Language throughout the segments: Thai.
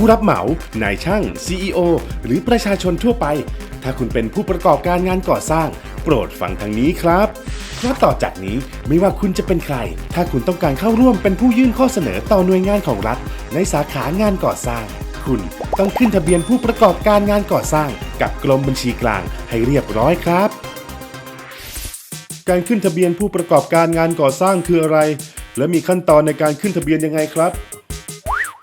ผู้รับเหมา นายช่าง CEO หรือประชาชนทั่วไป ถ้าคุณเป็นผู้ประกอบการงานก่อสร้าง โปรดฟังทางนี้ครับเพราะต่อจากนี้ไม่ว่าคุณจะเป็นใคร ถ้าคุณต้องการเข้าร่วมเป็นผู้ยื่นข้อเสนอต่อหน่วยงานของรัฐ ในสาขางานก่อสร้าง คุณต้องขึ้นทะเบียนผู้ประกอบการงานก่อสร้าง กับกรมบัญชีกลางให้เรียบร้อยครับ การขึ้นทะเบียนผู้ประกอบการงานก่อสร้างคืออะไร และมีขั้นตอนในการขึ้นทะเบียนยังไงครับ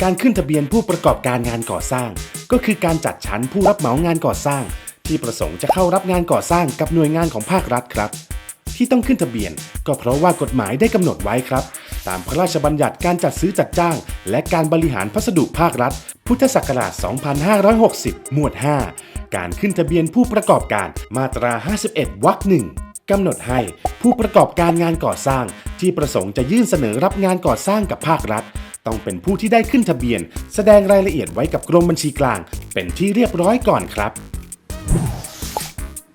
การขึ้นทะเบียนผู้ประกอบการงานก่อสร้าง ก็คือการจัดชั้นผู้รับเหมางานก่อสร้าง ที่ประสงค์จะเข้ารับงานก่อสร้างกับหน่วยงานของภาครัฐครับ ที่ต้องขึ้นทะเบียน ก็เพราะว่ากฎหมายได้กำหนดไว้ครับ ตามพระราชบัญญัติการจัดซื้อจัดจ้าง และการบริหารพัสดุภาครัฐ พุทธศักราช 2560 หมวด 5 การขึ้นทะเบียนผู้ประกอบการมาตรา 51 วรรคหนึ่งกำหนดให้ผู้ประกอบการงานก่อสร้าง ที่ประสงค์จะยื่นเสนอรับงานก่อสร้างกับภาครัฐ ต้องเป็นผู้ที่ได้ขึ้นทะเบียน แสดงรายละเอียดไว้กับกรมบัญชีกลาง เป็นที่เรียบร้อยก่อนครับ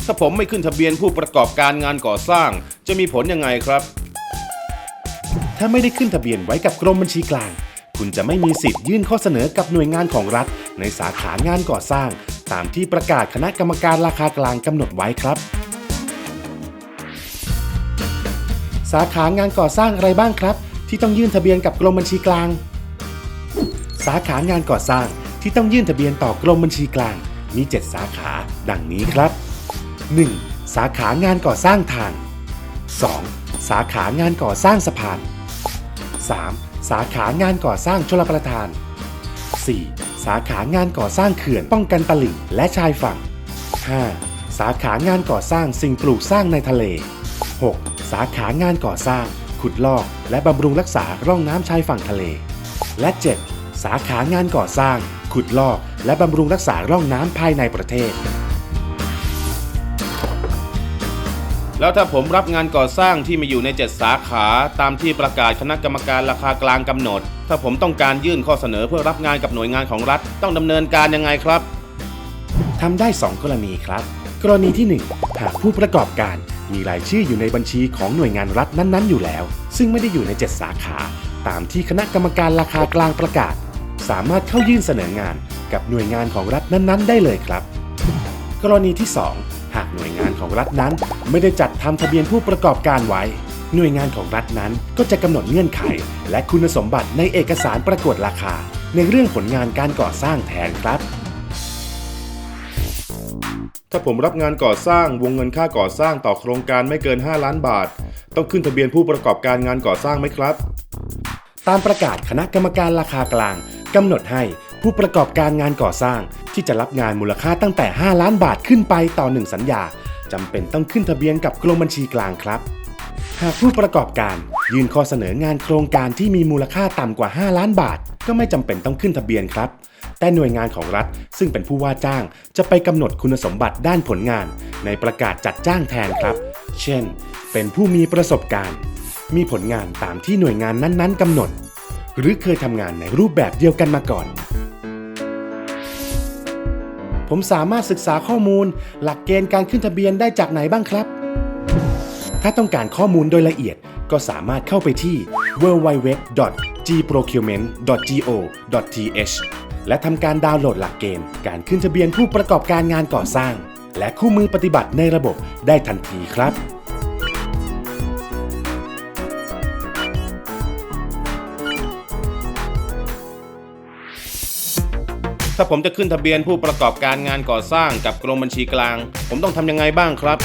ถ้าผมไม่ขึ้นทะเบียนผู้ประกอบการงานก่อสร้าง จะมีผลยังไงครับ ถ้าไม่ได้ขึ้นทะเบียนไว้กับกรมบัญชีกลาง คุณจะไม่มีสิทธิ์ยื่นข้อเสนอกับหน่วยงานของรัฐ ในสาขางานก่อสร้าง ตามที่ประกาศคณะกรรมการราคากลางกำหนดไว้ครับ สาขางานก่อสร้างอะไรบ้างครับ ที่ต้องยื่นทะเบียนกับกรมบัญชีกลาง สาขางานก่อสร้างที่ต้องยื่นทะเบียนต่อกรมบัญชีกลาง มี 7 สาขาดังนี้ครับ 1. สาขางานก่อสร้างทาง 2. สาขางานก่อสร้างสะพาน 3. สาขางานก่อสร้างชลประทาน 4. สาขางานก่อสร้างเขื่อนป้องกันตลิ่งและชายฝั่ง 5. สาขางานก่อสร้างสิ่งปลูกสร้างในทะเล 6. สาขางานก่อสร้าง ขุดลอก และบำรุงรักษาร่องน้ำชายฝั่งทะเล และ 7. สาขางานก่อสร้าง ขุดลอก และบำรุงรักษาร่องน้ำภายในประเทศ แล้วถ้าผมรับงานก่อสร้างที่มีอยู่ใน 7 สาขาตามที่ประกาศคณะกรรมการราคากลางกำหนด ถ้าผมต้องการยื่นข้อเสนอเพื่อรับงานกับหน่วยงานของรัฐ ต้องดำเนินการยังไงครับทำได้ 2 กรณีครับ กรณีที่ 1 หากผู้ประกอบการ มีรายชื่ออยู่ในบัญชีของหน่วยงานรัฐนั้นๆ อยู่แล้ว ซึ่งไม่ได้อยู่ใน 7 สาขา ตามที่คณะกรรมการราคากลางประกาศ สามารถเข้ายื่นเสนองานกับหน่วยงานของรัฐนั้น ๆ ได้เลยครับ กรณีที่ 2 หากหน่วยงานของรัฐนั้น ไม่ได้จัดทำทะเบียนผู้ประกอบการไว้ หน่วยงานของรัฐนั้นก็จะกำหนดเงื่อนไข และคุณสมบัติในเอกสารประกวดราคา ในเรื่องผลงานการก่อสร้างแทนครับ ถ้าผมรับงานก่อสร้างวงเงินค่าก่อสร้างต่อโครงการไม่เกิน 5 ล้านบาท ต้องขึ้นทะเบียนผู้ประกอบการงานก่อสร้างไหมครับ ตามประกาศคณะกรรมการราคากลางกำหนดให้ผู้ประกอบการงานก่อสร้าง ที่จะรับงานมูลค่าตั้งแต่ 5 ล้านบาทขึ้นไปต่อ 1 สัญญาจำเป็นต้องขึ้นทะเบียนกับกรมบัญชีกลางครับ หากผู้ประกอบการยื่นข้อเสนองานโครงการที่มีมูลค่าต่ำกว่า 5 ล้านบาท ก็ไม่จำเป็นต้องขึ้นทะเบียนครับ แต่หน่วยงานของรัฐ ซึ่งเป็นผู้ว่าจ้าง จะไปกำหนดคุณสมบัติด้านผลงาน ในประกาศจัดจ้างแทนครับ เช่น เป็นผู้มีประสบการณ์ มีผลงานตามที่หน่วยงานนั้นๆกำหนด หรือเคยทำงานในรูปแบบเดียวกันมาก่อน ผมสามารถศึกษาข้อมูล หลักเกณฑ์การขึ้นทะเบียนได้จากไหนบ้างครับ ถ้าต้องการข้อมูลโดยละเอียดก็สามารถเข้าไปที่ www.gprocurement.go.th และทำการดาวน์โหลดหลักเกณฑ์ การขึ้นทะเบียนผู้ประกอบการงานก่อสร้าง และคู่มือปฏิบัติในระบบได้ทันทีครับถ้าผมจะขึ้นทะเบียนผู้ประกอบการงานก่อสร้างกับกรมบัญชีกลาง ผมต้องทำยังไงบ้างครับ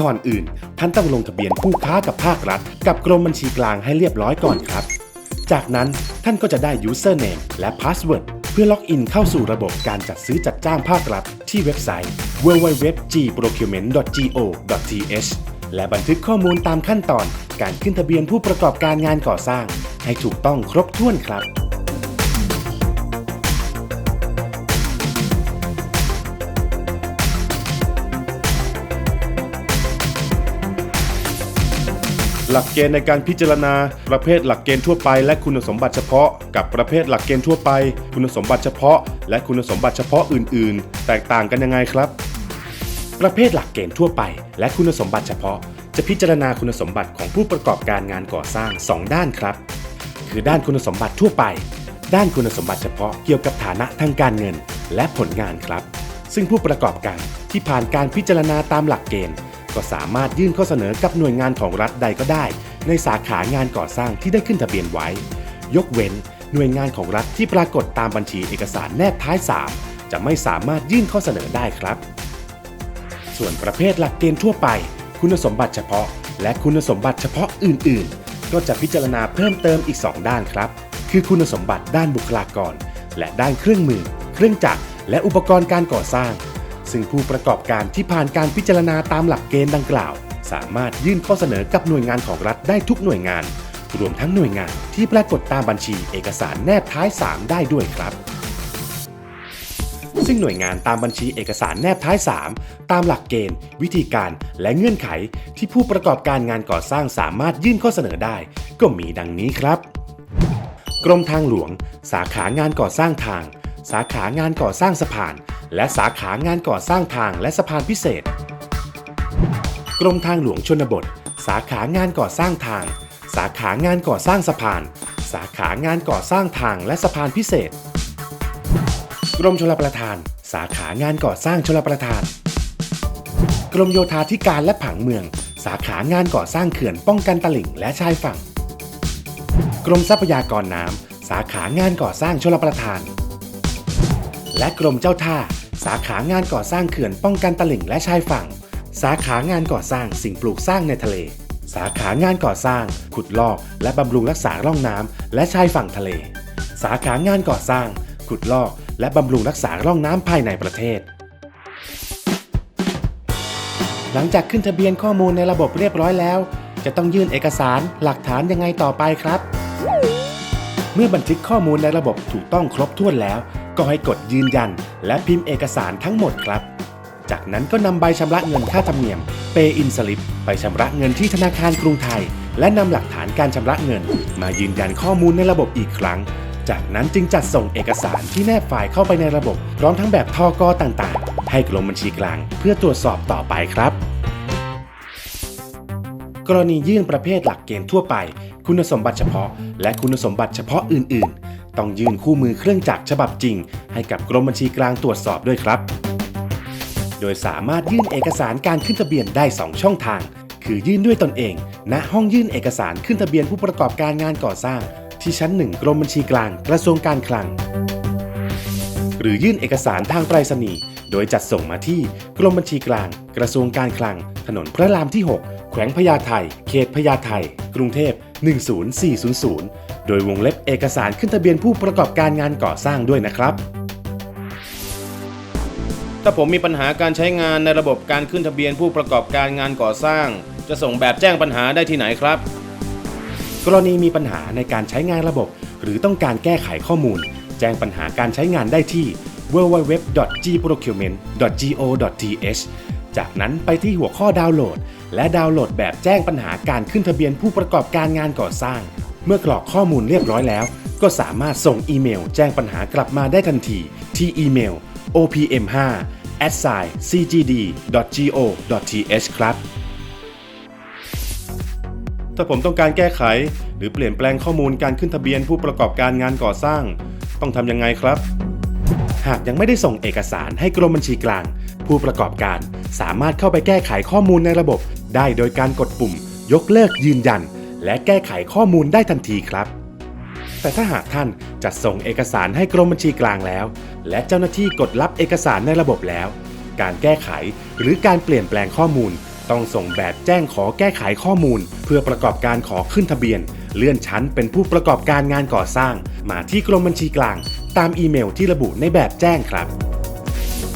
ก่อนอื่น ท่านต้องลงทะเบียนผู้ค้ากับภาครัฐ กับกรมบัญชีกลางให้เรียบร้อยก่อนครับ จากนั้นท่านก็จะได้ username และ password เพื่อล็อกอินเข้าสู่ระบบการจัดซื้อจัดจ้างภาครัฐที่เว็บไซต์ www.gprocurement.go.th และบันทึกข้อมูลตามขั้นตอนการขึ้นทะเบียนผู้ประกอบการงานก่อสร้าง ให้ถูกต้องครบถ้วนครับ หลักเกณฑ์ในการพิจารณา ประเภทหลักเกณฑ์ทั่วไป และคุณสมบัติเฉพาะ กับประเภทหลักเกณฑ์ทั่วไป คุณสมบัติเฉพาะ และคุณสมบัติเฉพาะอื่น ๆ แตกต่างกันยังไงครับ ประเภทหลักเกณฑ์ทั่วไป และคุณสมบัติเฉพาะ จะพิจารณาคุณสมบัติของผู้ประกอบการงานก่อสร้าง 2 ด้านครับ คือด้านคุณสมบัติทั่วไป ด้านคุณสมบัติเฉพาะเกี่ยวกับฐานะทางการเงิน และผลงานครับ ซึ่งผู้ประกอบการที่ผ่านการพิจารณาตามหลักเกณฑ์ ก็สามารถยื่นข้อเสนอกับหน่วยงานของรัฐใดก็ได้ ในสาขางานก่อสร้างที่ได้ขึ้นทะเบียนไว้ ยกเว้น หน่วยงานของรัฐที่ปรากฏตามบัญชีเอกสารแนบท้าย 3 จะไม่สามารถยื่นข้อเสนอได้ครับ ส่วนประเภทหลักเกณฑ์ทั่วไป คุณสมบัติเฉพาะ และคุณสมบัติเฉพาะอื่น ๆ ก็จะพิจารณาเพิ่มเติมอีก 2 ด้านครับ คือคุณสมบัติด้านบุคลากร และด้านเครื่องมือ เครื่องจักรและอุปกรณ์การก่อสร้าง ซึ่งผู้ประกอบการที่ผ่านการพิจารณาตามหลักเกณฑ์ดังกล่าว สามารถยื่นข้อเสนอกับหน่วยงานของรัฐได้ทุกหน่วยงาน รวมทั้งหน่วยงานที่ปรากฏตามบัญชีเอกสารแนบท้าย 3 ได้ด้วยครับ ซึ่งหน่วยงานตามบัญชีเอกสารแนบท้าย 3 ตามหลักเกณฑ์ วิธีการและเงื่อนไข ที่ผู้ประกอบการงานก่อสร้างสามารถยื่นข้อเสนอได้ ก็มีดังนี้ครับ กรมทางหลวง สาขางานก่อสร้างทาง สาขางานก่อสร้างสะพาน และสาขางานก่อสร้างทางและสะพานพิเศษ กรมทางหลวงชนบท สาขางานก่อสร้างทาง สาขางานก่อสร้างสะพาน สาขางานก่อสร้างทางและสะพานพิเศษ กรมชลประทาน สาขางานก่อสร้างชลประทาน กรมโยธาธิการและผังเมือง สาขางานก่อสร้างเขื่อนป้องกันตลิ่งและชายฝั่ง กรมทรัพยากรน้ำสาขางานก่อสร้างชลประทาน และกรมเจ้าท่า สาขางานก่อสร้างเขื่อนป้องกันตลิ่งและชายฝั่ง สาขางานก่อสร้างสิ่งปลูกสร้างในทะเล สาขางานก่อสร้าง ขุดลอก และบำรุงรักษาร่องน้ำและชายฝั่งทะเล สาขางานก่อสร้าง ขุดลอก และบำรุงรักษาร่องน้ำภายในประเทศ หลังจากขึ้นทะเบียนข้อมูลในระบบเรียบร้อยแล้ว จะต้องยื่นเอกสารหลักฐานยังไงต่อไปครับ เมื่อบันทึกข้อมูลในระบบถูกต้องครบถ้วนแล้ว ก็ให้กดยืนยัน และพิมพ์เอกสารทั้งหมดครับ จากนั้นก็นำใบชำระเงินค่าธรรมเนียม Pay in Slip ไปชำระเงินที่ธนาคารกรุงไทย และนำหลักฐานการชำระเงิน มายืนยันข้อมูลในระบบอีกครั้ง จากนั้นจึงจัดส่งเอกสารที่แนบไฟล์เข้าไปในระบบ พร้อมทั้งแบบทอกอต่างๆ ให้กรมบัญชีกลาง เพื่อตรวจสอบต่อไปครับ กรณียื่นประเภทหลักเกณฑ์ทั่วไป คุณสมบัติเฉพาะ และคุณสมบัติเฉพาะอื่น ๆ ต้องยื่นคู่มือเครื่องจักรฉบับจริง ให้กับกรมบัญชีกลางตรวจสอบด้วยครับ โดยสามารถยื่นเอกสารการขึ้นทะเบียนได้ 2 ช่องทาง คือยื่นด้วยตนเอง ณห้องยื่นเอกสารขึ้นทะเบียนผู้ประกอบการงานก่อสร้าง ที่ชั้น 1 กรมบัญชีกลาง กระทรวงการคลัง หรือยื่นเอกสารทางไปรษณีย์โดยจัดส่งมาที่กรมบัญชีกลาง กระทรวงการคลัง ถนนพระรามที่ 6 แขวงพญาไทเขตพญาไทกรุงเทพ10400 โดยวงเล็บเอกสารขึ้นทะเบียนผู้ประกอบการงานก่อสร้างด้วยนะครับ ถ้าผมมีปัญหาการใช้งานในระบบการขึ้นทะเบียนผู้ประกอบการงานก่อสร้าง จะส่งแบบแจ้งปัญหาได้ที่ไหนครับ กรณีมีปัญหาในการใช้งานระบบ หรือต้องการแก้ไขข้อมูล แจ้งปัญหาการใช้งานได้ที่ www.gprocurement.go.th จากนั้นไปที่หัวข้อดาวน์โหลด และดาวน์โหลดแบบแจ้งปัญหาการขึ้นทะเบียนผู้ประกอบการงานก่อสร้าง เมื่อกรอกข้อมูลเรียบร้อยแล้ว ก็สามารถส่งอีเมลแจ้งปัญหากลับมาได้ทันที ที่อีเมล opm5 cgd.go.th ครับ ถ้าผมต้องการแก้ไข หรือเปลี่ยนแปลงข้อมูลการขึ้นทะเบียนผู้ประกอบการงานก่อสร้าง ต้องทำยังไงครับ หากยังไม่ได้ส่งเอกสารให้กรมบัญชีกลาง ผู้ประกอบการสามารถเข้าไปแก้ไขข้อมูลในระบบ ได้โดยการกดปุ่ม ยกเลิกยืนยัน และแก้ไขข้อมูลได้ทันทีครับ แต่ถ้าหากท่านจัดส่งเอกสารให้กรมบัญชีกลางแล้ว และเจ้าหน้าที่กดรับเอกสารในระบบแล้ว การแก้ไขหรือการเปลี่ยนแปลงข้อมูล ต้องส่งแบบแจ้งขอแก้ไขข้อมูล เพื่อประกอบการขอขึ้นทะเบียน เลื่อนชั้นเป็นผู้ประกอบการงานก่อสร้าง มาที่กรมบัญชีกลาง ตามอีเมลที่ระบุในแบบแจ้งครับ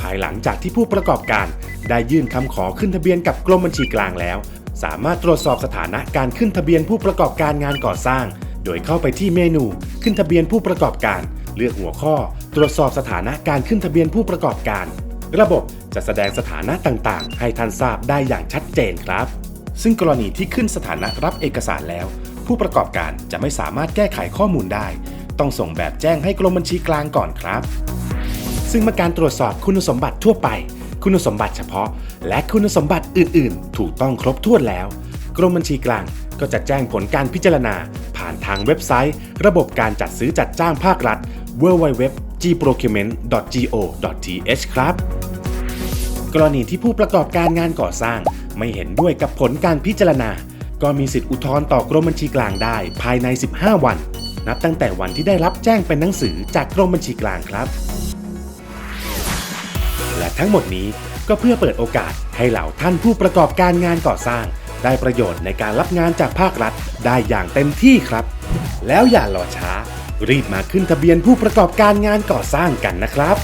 ภายหลังจากที่ผู้ประกอบการได้ยื่นคำขอขึ้นทะเบียนกับกรมบัญชีกลางแล้ว สามารถตรวจสอบสถานะการขึ้นทะเบียนผู้ประกอบการงานก่อสร้าง โดยเข้าไปที่เมนู ขึ้นทะเบียนผู้ประกอบการ เลือกหัวข้อ ตรวจสอบสถานะการขึ้นทะเบียนผู้ประกอบการ ระบบจะแสดงสถานะต่างๆ ให้ท่านทราบได้อย่างชัดเจนครับ ซึ่งกรณีที่ขึ้นสถานะรับเอกสารแล้ว ผู้ประกอบการจะไม่สามารถแก้ไขข้อมูลได้ ต้องส่งแบบแจ้งให้กรมบัญชีกลางก่อนครับ ซึ่งเมื่อการตรวจสอบคุณสมบัติทั่วไป คุณสมบัติเฉพาะ และคุณสมบัติอื่น ๆ ถูกต้องครบถ้วนแล้ว กรมบัญชีกลางก็จะแจ้งผลการพิจารณา ผ่านทางเว็บไซต์ ระบบการจัดซื้อจัดจ้างภาครัฐ www.gprocurement.go.th ครับ กรณีที่ผู้ประกอบการงานก่อสร้าง ไม่เห็นด้วยกับผลการพิจารณา ก็มีสิทธิอุทธรณ์ต่อกรมบัญชีกลางได้ภายใน 15 วัน นับตั้งแต่วันที่ได้รับแจ้งเป็นหนังสือจากกรมบัญชีกลางครับ ทั้งหมดนี้ก็เพื่อเปิดโอกาสให้เหล่าท่านผู้ประกอบการงานก่อสร้าง ได้ประโยชน์ในการรับงานจากภาครัฐได้อย่างเต็มที่ครับ แล้วอย่ารอช้า รีบมาขึ้นทะเบียนผู้ประกอบการงานก่อสร้างกันนะครับ